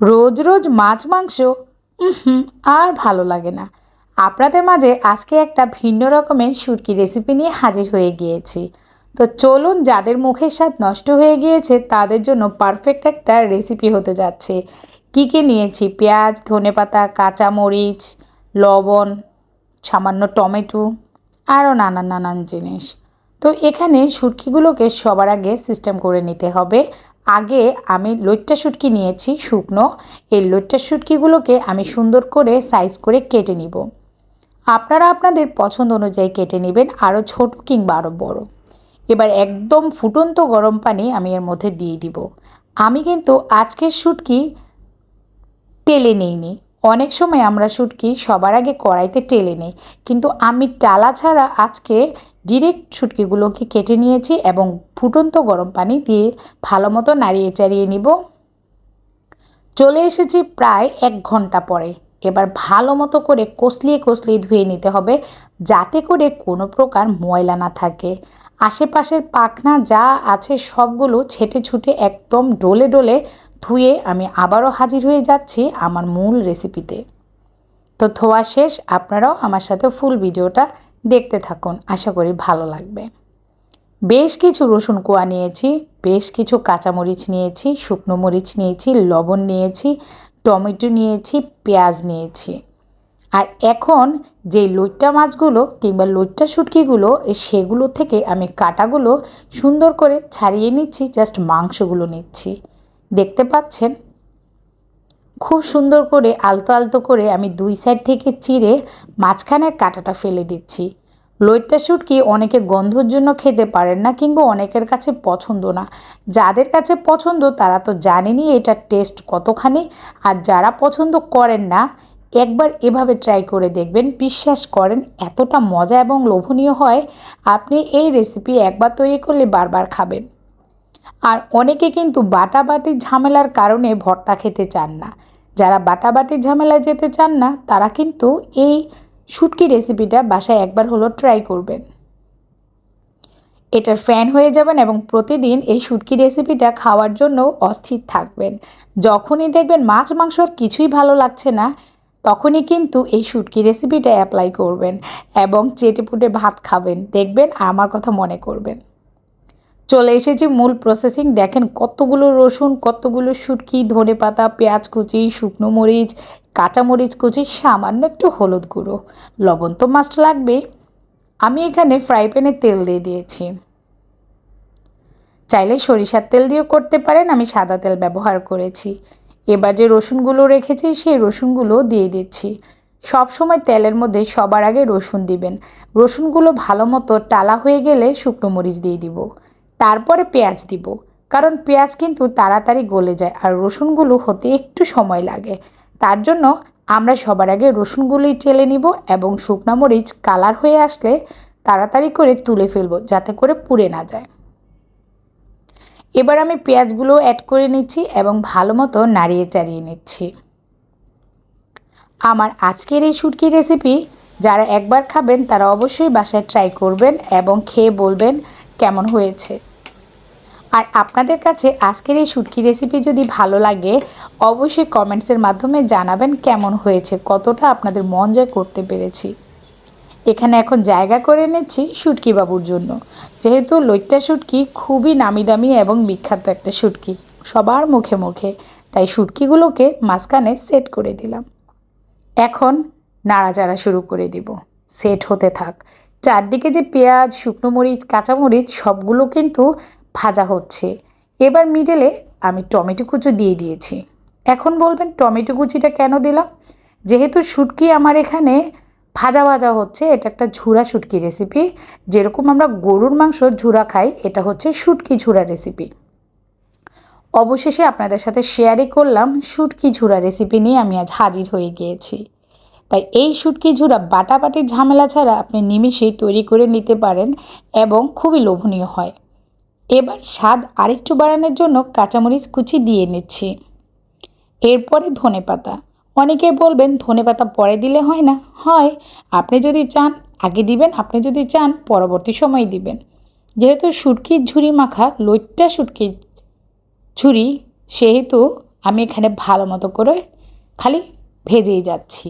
রোজ রোজ মাছ, মাংস আর ভালো লাগে না। আপনাদের মাঝে আজকে একটা ভিন্ন রকমের শুটকি রেসিপি নিয়ে হাজির হয়ে গিয়েছি। তো চলুন, যাদের মুখের স্বাদ নষ্ট হয়ে গিয়েছে, তাদের জন্য পারফেক্ট একটা রেসিপি হতে যাচ্ছে। কি কি নিয়েছি? পেঁয়াজ ধনে ধনেপাতা, কাঁচামরিচ, লবণ, সামান্য টমেটো, আরও নানান নানান জিনিস। তো এখানে শুটকিগুলোকে সবার আগে সিস্টেম করে নিতে হবে। আগে আমি লইট্টা শুটকি নিয়েছি শুকনো। এই লইট্টা শুটকিগুলোকে আমি সুন্দর করে সাইজ করে কেটে নিব। আপনারা আপনাদের পছন্দ অনুযায়ী কেটে নেবেন আরও ছোট কিংবা আরও বড়। এবার একদম ফুটন্ত গরম পানি আমি এর মধ্যে দিয়ে দিব। আমি কিন্তু আজকের শুটকি টেলে নিইনি। অনেক সময় আমরা শুটকি সবার আগে কড়াইতে টেলে নিই। কিন্তু আমি টালা ছাড়া আজকে ডিরেক্ট শুটকিগুলোকে কেটে নিয়েছি এবং ফুটন্ত গরম পানি দিয়ে ভালো মতো নাড়িয়ে চাড়িয়ে নিব। চলে এসেছি প্রায় এক ঘণ্টা পরে। এবার ভালো মতো করে কষলিয়ে কষলিয়ে ধুয়ে নিতে হবে যাতে করে কোনো প্রকার ময়লা না থাকে। আশেপাশের পাখনা যা আছে সবগুলো ছেটে ছুটে একদম ডোলে ডোলে ধুয়ে আমি আবারও হাজির হয়ে যাচ্ছি আমার মূল রেসিপিতে তো। ধোয়া শেষ, আপনারাও আমার সাথে ফুল ভিডিওটা দেখতে থাকুন, আশা করি ভালো লাগবে। বেশ কিছু রসুন কোয়া নিয়েছি, বেশ কিছু কাঁচামরিচ নিয়েছি, শুকনো মরিচ নিয়েছি, লবণ নিয়েছি, টমেটো নিয়েছি, পেঁয়াজ নিয়েছি। আর এখন যে লইট্টা মাছগুলো কিংবা লইট্টা শুটকিগুলো, সেগুলো থেকে আমি কাটাগুলো সুন্দর করে ছাড়িয়ে নিচ্ছি, জাস্ট মাংসগুলো নিচ্ছি। দেখতে পাচ্ছেন? খুব সুন্দর করে আলতো আলতো করে আমি দুই সাইড থেকে চিড়ে মাঝখানের কাঁটাটা ফেলে দিচ্ছি। লইট্টা শুটকি অনেকে গন্ধর জন্য খেতে পারেন না কিংবা অনেকের কাছে পছন্দ না। যাদের কাছে পছন্দ, তারা তো জানেনই এটার টেস্ট কতখানি। আর যারা পছন্দ করেন না, একবার এভাবে ট্রাই করে দেখবেন, বিশ্বাস করেন, এতটা মজা এবং লোভনীয় হয়। আপনি এই রেসিপি একবার তৈরি করলে বারবার খাবেন। আর অনেকে কিন্তু বাটাবাটির ঝামেলার কারণে ভর্তা খেতে চান না। যারা বাটাবাটির ঝামেলায় যেতে চান না, তারা কিন্তু এই শুটকি রেসিপিটা বাসায় একবার হলো ট্রাই করবেন। এটার ফ্যান হয়ে যাবেন এবং প্রতিদিন এই শুটকি রেসিপিটা খাওয়ার জন্য অস্থির থাকবেন। যখনই দেখবেন মাছ, মাংস আর কিছুই ভালো লাগছে না, তখনই কিন্তু এই শুটকি রেসিপিটা অ্যাপ্লাই করবেন এবং চেটে পুটে ভাত খাবেন। দেখবেন আমার কথা মনে করবেন। চলে এসেছি মূল প্রসেসিং দেখেন কতগুলো রসুন, কতগুলো শুটকি, ধনে পাতা, পেঁয়াজ কুচি, শুকনো মরিচ কাঁচামরিচ কুচি, সামান্য একটু হলুদ গুঁড়ো। লবণ তো মাস্ট লাগবে। আমি এখানে ফ্রাই প্যানে তেল দিয়ে দিয়েছি। চাইলে সরিষার তেল দিয়েও করতে পারেন, আমি সাদা তেল ব্যবহার করেছি। এবার যে রসুনগুলো রেখেছি, সেই রসুনগুলো দিয়ে দিচ্ছি। সব সময় তেলের মধ্যে সবার আগে রসুন দিবেন। রসুনগুলো ভালো মতো টালা হয়ে গেলে শুকনো মরিচ দিয়ে দিব। তারপরে পেঁয়াজ দিব। কারণ পেঁয়াজ কিন্তু তাড়াতাড়ি গলে যায় আর রসুনগুলো হতে একটু সময় লাগে। তার জন্য আমরা সবার আগে রসুনগুলোই চেলে নিব এবং শুকনো মরিচ কালার হয়ে আসলে তাড়াতাড়ি করে তুলে ফেলব যাতে করে পুড়ে না যায়। এবার আমি পেঁয়াজগুলো অ্যাড করে নিচ্ছি এবং ভালো মতো নাড়িয়ে চাড়িয়ে নিচ্ছি। আমার আজকের এই শুটকি রেসিপি যারা একবার খাবেন তারা অবশ্যই বাসায় ট্রাই করবেন এবং খেয়ে বলবেন কেমন হয়েছে। আর আপনাদের কাছে আজকের এই শুটকি রেসিপি যদি ভালো লাগে, অবশ্যই কমেন্টসের মাধ্যমে জানাবেন কেমন হয়েছে, কতটা আপনাদের মন জয় করতে পেরেছি। এখানে এখন জায়গা করে নিচ্ছি শুটকি বাবুর জন্য। যেহেতু লইট্টা শুটকি খুবই নামি দামি এবং বিখ্যাত একটা শুটকি, সবার মুখে মুখে, তাই শুটকিগুলোকে মাঝখানে সেট করে দিলাম। এখন নাড়াচাড়া শুরু করে দিব। সেট হতে থাক। চারদিকে যে পেঁয়াজ, শুকনো মরিচ, কাঁচামরিচ, সবগুলো কিন্তু ভাজা হচ্ছে। এবার মিডেলে আমি টমেটো কুচো দিয়ে দিয়েছি। এখন বলবেন টমেটো কুচিটা কেন দিলাম? যেহেতু শুটকি আমার এখানে ভাজা ভাজা হচ্ছে, এটা একটা ঝুরা শুটকি রেসিপি যেরকম আমরা গরুর মাংস ঝুরা খাই, এটা হচ্ছে শুটকি ঝুরা রেসিপি অবশেষে আপনাদের সাথে শেয়ারই করলাম শুটকি ঝুরা রেসিপি নিয়ে আমি আজ হাজির হয়ে গিয়েছি। তাই এই শুটকি ঝুরা বাটাবাটির ঝামেলা ছাড়া আপনি নিমিষেই তৈরি করে নিতে পারেন এবং খুবই লোভনীয় হয়। এবার স্বাদ আরেকটু বাড়ানোর জন্য কাঁচামরিচ কুচি দিয়ে নিচ্ছি। এরপরে ধনে পাতা অনেকে বলবেন ধনে পাতা পরে দিলে হয় না। হয়, আপনি যদি চান, আগে দিবেন, আপনি যদি চান, পরবর্তী সময় দিবেন। যেহেতু শুটকির ঝুড়ি মাখা, লইট্টা শুটকির ঝুড়ি সেহেতু আমি এখানে ভালো মতো করে খালি ভেজেই যাচ্ছি।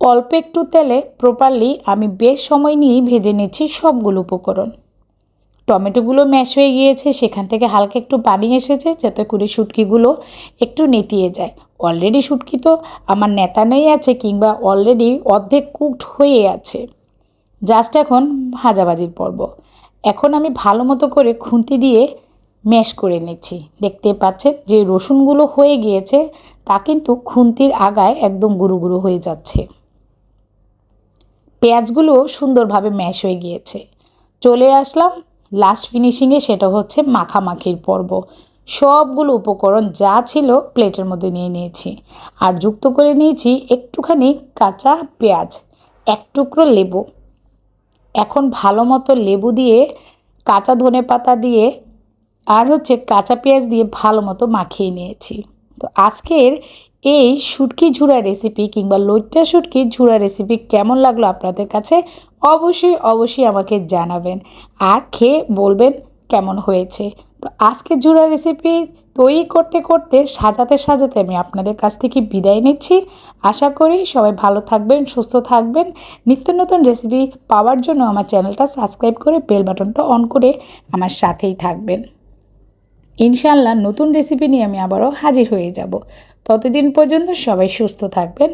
অল্প একটু তেলে প্রপারলি আমি বেশ সময় নিয়েই ভেজে নিচ্ছি সবগুলো উপকরণ। টমেটোগুলো ম্যাশ হয়ে গিয়েছে, সেখান থেকে হালকা একটু পানি এসেছে যাতে করে শুটকিগুলো একটু নেতিয়ে যায়। অলরেডি শুটকি তো আমার নেতানেই আছে কিংবা অলরেডি অর্ধেক কুকড হয়ে আছে। জাস্ট এখন ভাজাভাজির পর্ব। এখন আমি ভালো মতো করে খুন্তি দিয়ে ম্যাশ করে নিচ্ছি। দেখতে পাচ্ছেন যে রসুনগুলো হয়ে গিয়েছে, তা কিন্তু খুন্তির আগায় একদম গুঁড়ো গুঁড়ো হয়ে যাচ্ছে। পেঁয়াজগুলো সুন্দরভাবে ম্যাশ হয়ে গিয়েছে। চলে আসলাম লাস্ট ফিনিশিংয়ে সেটা হচ্ছে মাখামাখির পর্ব। সবগুলো উপকরণ যা ছিল প্লেটের মধ্যে নিয়ে নিয়েছি। আর যুক্ত করে নিয়েছি একটুখানি কাঁচা পেঁয়াজ, এক টুকরো লেবু। এখন ভালো মতো লেবু দিয়ে, কাঁচা ধনে পাতা দিয়ে, আর হচ্ছে কাঁচা পেঁয়াজ দিয়ে ভালো মতো মাখিয়ে নিয়েছি। তো আজকের এই শুটকি ঝুড়া রেসিপি কিংবা লইট্টা শুটকি ঝুড়া রেসিপি কেমন লাগল আপনাদের কাছে অবশ্যই অবশ্যই আমাকে জানাবেন আর খেয়ে বলবেন কেমন হয়েছে। তো আজকে ঝুড়া রেসিপি তৈরি করতে করতে, সাজাতে সাজাতে আমি আপনাদের কাছ থেকে বিদায় নিচ্ছি। আশা করি সবাই ভালো থাকবেন, সুস্থ থাকবেন। নিত্য নতুন রেসিপি পাওয়ার জন্য আমার চ্যানেলটা সাবস্ক্রাইব করে বেল বাটনটা অন করে আমার সাথেই থাকবেন। ইনশাআল্লাহ নতুন রেসিপি নিয়ে আমি আবারও হাজির হয়ে যাব। ততদিন পর্যন্ত সবাই সুস্থ থাকবেন।